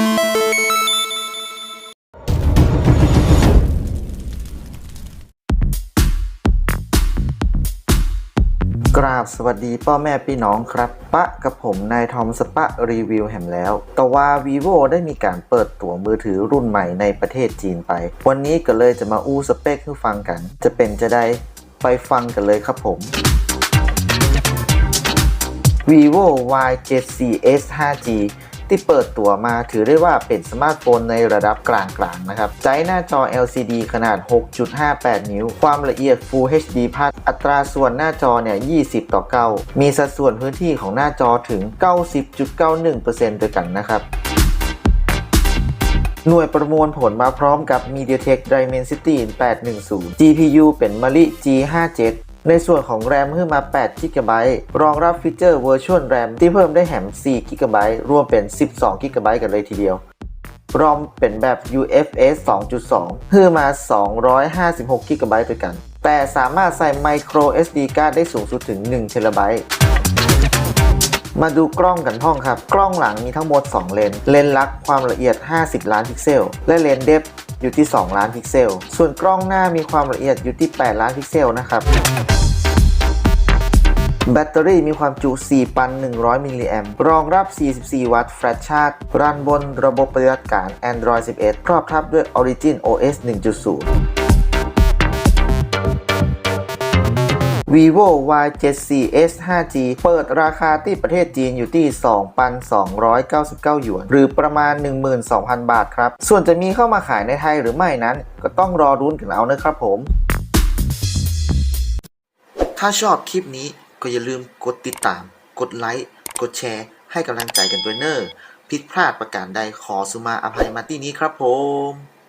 กราบสวัสดีพ่อแม่พี่น้องครับ ปะกับผมนายทอมสปะรีวิวแหมแล้วก็ว่า vivo ได้มีการเปิดตัวมือถือรุ่นใหม่ในประเทศจีนไป วันนี้ก็เลยจะมาอู้สเปคให้ฟังกัน จะเป็นจะได้ไปฟังกันเลยครับผม vivo y 7 4 s 5g ที่เปิดตัวมาถือได้ว่าเป็นสมาร์ทโฟนในระดับกลางๆนะครับใจหน้าจอ LCD ขนาด 6.58 นิ้ว ความละเอียด Full HD พัดอัตราส่วนหน้าจอเนี่ย 20 ต่อ 9 มีสัดส่วนพื้นที่ของหน้าจอถึง 90.91%ด้วยกันนะครับหน่วยประมวลผลมาพร้อมกับ MediaTek Dimensity 810 GPU เป็น Mali G57 ในส่วนของ RAM ขึ้นมา8 GB รองรับฟีเจอร์ Virtual RAM ที่เพิ่มได้แหม4 GB รวมเป็น 12 GB กันเลยทีเดียว รอมเป็นแบบ UFS 2.2ขึ้นมา 256 GB ด้วยกัน แต่สามารถใส่ Micro SD card ได้สูงสุดถึง1 TB มาดูกล้องกันพ่องครับ กล้องหลังมีทั้งหมด 2 เลน เลนลักความละเอียด 50 ล้านพิกเซล และเลนเดฟ อยู่ที่ 2 ล้านพิกเซล ส่วนกล้องหน้ามีความละเอียดอยู่ที่ 8 ล้านพิกเซลนะครับแบตเตอรี่มีความจุ 4,100 มิลลิแอมป์ รองรับ 44 วัตต์ แฟลชชาร์จ รันบนระบบปฏิบัติการ Android 11 ครอบทับด้วย Origin OS 1.0 vivo y 7 4 s 5g เปิดราคาที่ประเทศจีนอยู่ที่ 2,299 หยวน หรือประมาณ 12,000 บาทครับ ส่วนจะมีเข้ามาขายในไทยหรือไม่นั้น ก็ต้องรอรุ้นกันเอานะครับผม ถ้าชอบคลิปนี้ก็อย่าลืมกดติดตาม กดไลค์ กดแชร์ ให้กำลังใจกันด้วยเนอร์ผิดพลาดประการใดขอสุมาอภัยมาที่นี้ครับผม